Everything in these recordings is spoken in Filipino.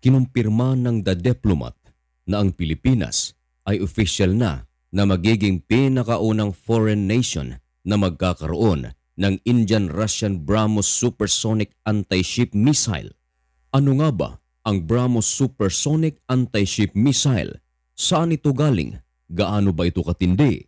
kinumpirma ng The Diplomat na ang Pilipinas ay official na na magiging pinakaunang foreign nation na magkakaroon ng Indian-Russian BrahMos Supersonic Anti-Ship Missile. Ano nga ba ang BrahMos Supersonic Anti-Ship Missile? Saan ito galing? Gaano ba ito katindi?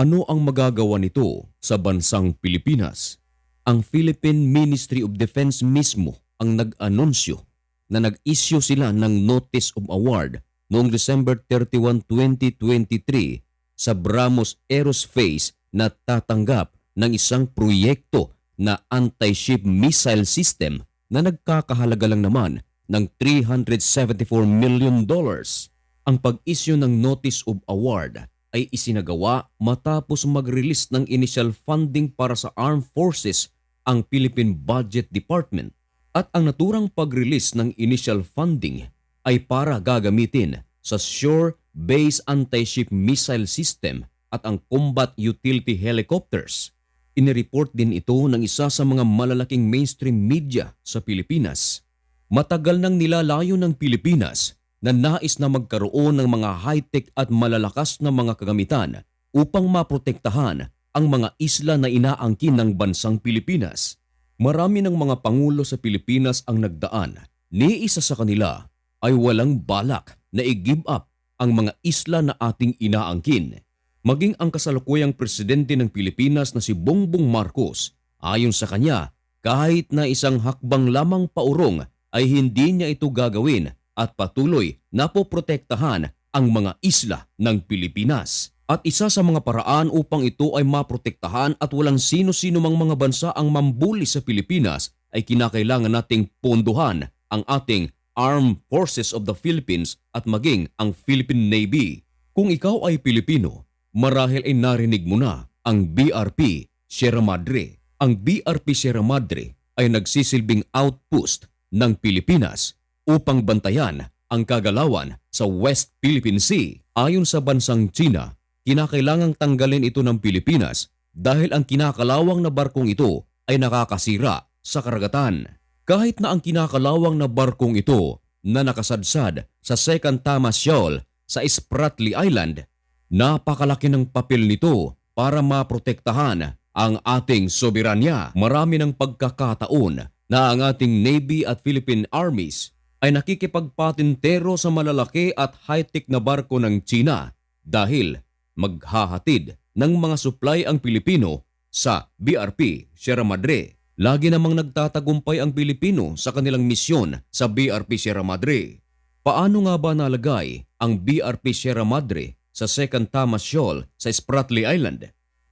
Ano ang magagawa nito sa bansang Pilipinas? Ang Philippine Ministry of Defense mismo ang nag-anunsyo na nag-issue sila ng Notice of Award noong December 31, 2023 sa Bramos Aerospace na tatanggap ng isang proyekto na anti-ship missile system na nagkakahalaga lang naman ng 374 million dollars. Ang pag-issue ng Notice of Award ay isinagawa matapos mag-release ng initial funding para sa Armed Forces ang Philippine Budget Department at ang naturang pag-release ng initial funding ay para gagamitin sa Shore-Based Anti-Ship Missile System at ang Combat Utility Helicopters. Inireport din ito ng isa sa mga malalaking mainstream media sa Pilipinas. Matagal nang nilalayo ng Pilipinas na nais na magkaroon ng mga high-tech at malalakas na mga kagamitan upang maprotektahan ang mga isla na inaangkin ng bansang Pilipinas. Marami ng mga pangulo sa Pilipinas ang nagdaan. Ni isa sa kanila ay walang balak na i-give up ang mga isla na ating inaangkin. Maging ang kasalukuyang presidente ng Pilipinas na si Bongbong Marcos, ayon sa kanya, kahit na isang hakbang lamang paurong ay hindi niya ito gagawin at patuloy na poprotektahan ang mga isla ng Pilipinas. At isa sa mga paraan upang ito ay maprotektahan at walang sino-sino mang mga bansa ang mambuli sa Pilipinas ay kinakailangan nating pondohan ang ating Armed Forces of the Philippines at maging ang Philippine Navy. Kung ikaw ay Pilipino, marahil ay narinig mo na ang BRP Sierra Madre. Ang BRP Sierra Madre ay nagsisilbing outpost ng Pilipinas upang bantayan ang kagalawan sa West Philippine Sea. Ayon sa bansang China, kinakailangang tanggalin ito ng Pilipinas dahil ang kinakalawang na barkong ito ay nakakasira sa karagatan. Kahit na ang kinakalawang na barkong ito na nakasadsad sa Second Tama Shoal sa Spratly Island, napakalaki ng papel nito para maprotektahan ang ating soberanya. Marami ng pagkakataon na ang ating Navy at Philippine Armies ay nakikipagpatintero sa malalaki at high-tech na barko ng China dahil maghahatid ng mga supply ang Pilipino sa BRP Sierra Madre. Lagi namang nagtatagumpay ang Pilipino sa kanilang misyon sa BRP Sierra Madre. Paano nga ba nalagay ang BRP Sierra Madre sa Second Thomas Shoal sa Spratly Island?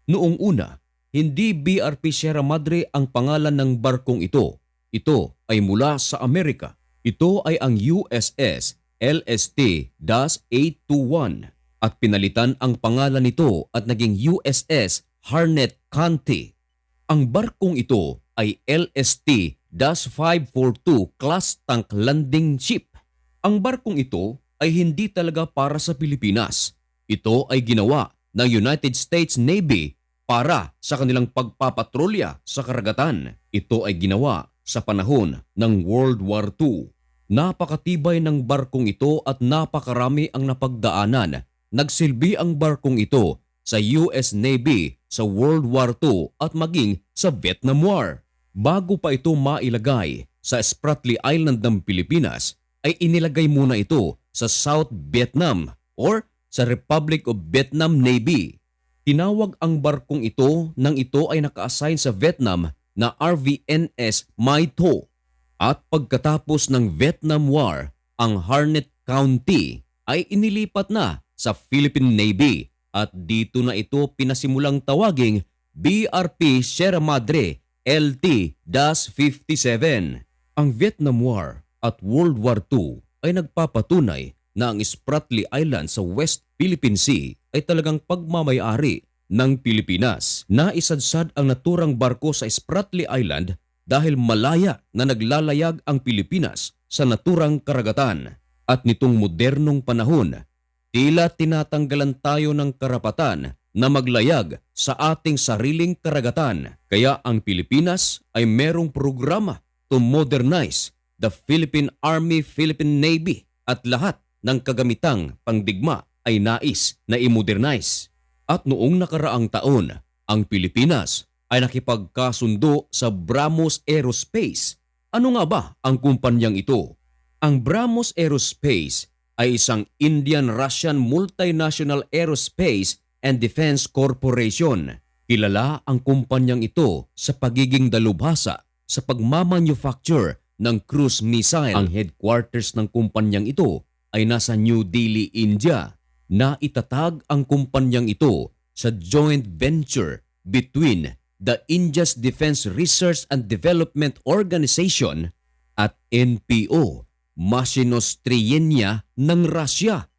Noong una, hindi BRP Sierra Madre ang pangalan ng barkong ito. Ito ay mula sa Amerika. Ito ay ang USS LST-821 at pinalitan ang pangalan nito at naging USS Harnett County. Ang barkong ito ay LST-542 class tank landing ship. Ang barkong ito ay hindi talaga para sa Pilipinas. Ito ay ginawa ng United States Navy para sa kanilang pagpapatrolya sa karagatan. Ito ay ginawa sa panahon ng World War II. Napakatibay ng barkong ito at napakarami ang napagdaanan. Nagsilbi ang barkong ito sa US Navy sa World War II at maging sa Vietnam War. Bago pa ito mailagay sa Spratly Island ng Pilipinas, ay inilagay muna ito sa South Vietnam or sa Republic of Vietnam Navy. Tinawag ang barkong ito nang ito ay naka-assign sa Vietnam na RVNS Mai Tho. At pagkatapos ng Vietnam War, ang Harnett County ay inilipat na sa Philippine Navy at dito na ito pinasimulang tawaging BRP Sierra Madre LT-57. Ang Vietnam War at World War II ay nagpapatunay na ang Spratly Island sa West Philippine Sea ay talagang pagmamayari ng Pilipinas. Naisadsad ang naturang barko sa Spratly Island dahil malaya na naglalayag ang Pilipinas sa naturang karagatan. At nitong modernong panahon, tila tinatanggalan tayo ng karapatan na maglayag sa ating sariling karagatan. Kaya ang Pilipinas ay merong programa to modernize the Philippine Army, Philippine Navy at lahat ng kagamitang pangdigma ay nais na i-modernize. At noong nakaraang taon, ang Pilipinas ay nakipagkasundo sa Brahmos Aerospace. Ano nga ba ang kumpanyang ito? Ang Brahmos Aerospace ay isang Indian-Russian multinational aerospace and defense corporation. Kilala ang kumpanyang ito sa pagiging dalubhasa sa pagmamanufacture ng cruise missile. Ang headquarters ng kumpanyang ito ay nasa New Delhi, India. Na itatag ang kumpanyang ito sa joint venture between the India's Defense Research and Development Organization at NPO, Machinostrienia ng Russia.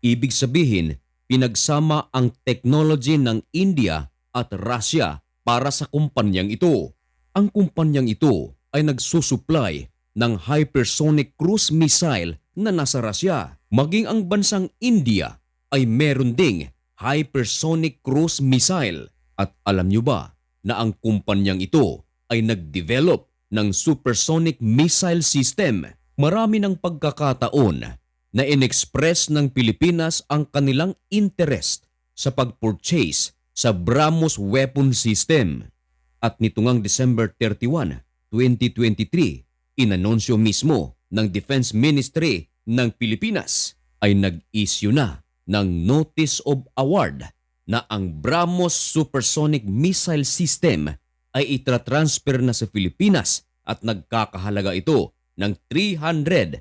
Ibig sabihin, pinagsama ang technology ng India at Russia para sa kumpanyang ito. Ang kumpanyang ito ay nagsusupply ng hypersonic cruise missile na nasa Russia. Maging ang bansang India ay meron ding hypersonic cruise missile. At alam nyo ba na ang kumpanyang ito ay nag-develop ng supersonic missile system? Marami ng pagkakataon na inexpress ng Pilipinas ang kanilang interest sa pag-purchase sa Brahmos weapon system. At nitong December 31, 2023, inanunsyo mismo ng Defense Ministry ng Pilipinas ay nag-issue na ng Notice of Award na ang Brahmos Supersonic Missile System ay itra-transfer na sa Pilipinas at nagkakahalaga ito ng 374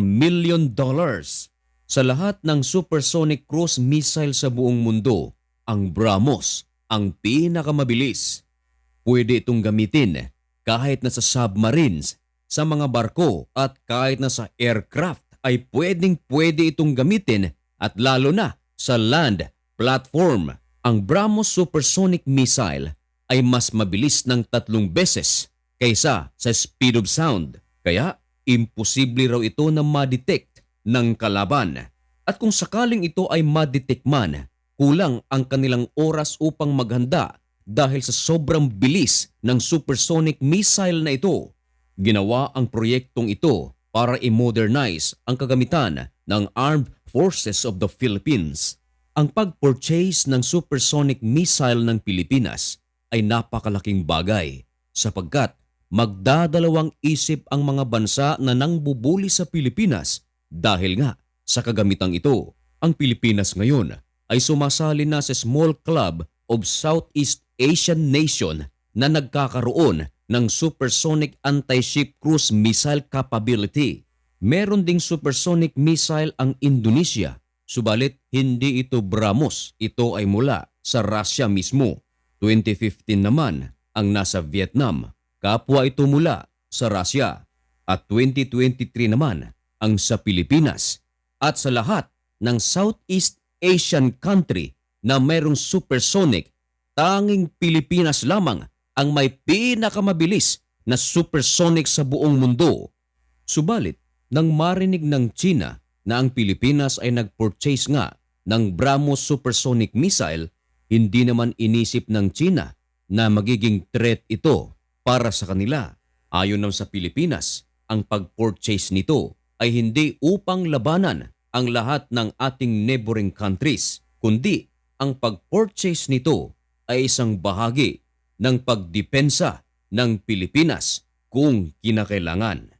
million dollars. Sa lahat ng supersonic cruise missile sa buong mundo, ang BrahMos ang pinakamabilis. Pwede itong gamitin kahit na sa submarines, sa mga barko at kahit na sa aircraft ay pwedeng pwede itong gamitin at lalo na sa land platform. Ang BrahMos supersonic missile ay mas mabilis ng tatlong beses kaysa sa speed of sound. Kaya imposible raw ito na ma-detect ng kalaban. At kung sakaling ito ay ma-detect man, kulang ang kanilang oras upang maghanda dahil sa sobrang bilis ng supersonic missile na ito. Ginawa ang proyektong ito para i-modernize ang kagamitan ng Armed Forces of the Philippines. Ang pag-purchase ng supersonic missile ng Pilipinas ay napakalaking bagay sapagkat magdadalawang isip ang mga bansa na nangbubuli sa Pilipinas dahil nga sa kagamitang ito. Ang Pilipinas ngayon ay sumasali na sa Small Club of Southeast Asian Nation na nagkakaroon ng supersonic anti-ship cruise missile capability. Meron ding supersonic missile ang Indonesia, subalit hindi ito BrahMos, ito ay mula sa Russia mismo. 2015 naman ang nasa Vietnam, kapwa ito mula sa Russia. At 2023 naman ang sa Pilipinas. At sa lahat ng Southeast Asian country na mayroong supersonic, tanging Pilipinas lamang ang may pinakamabilis na supersonic sa buong mundo. Subalit, nang marinig ng China na ang Pilipinas ay nag-purchase nga ng BrahMos supersonic missile, hindi naman inisip ng China na magiging threat ito para sa kanila. Ayon naman sa Pilipinas, ang pag-purchase nito ay hindi upang labanan ang lahat ng ating neighboring countries, kundi ang pag-purchase nito ay isang bahagi ng pagdepensa ng Pilipinas kung kinakailangan.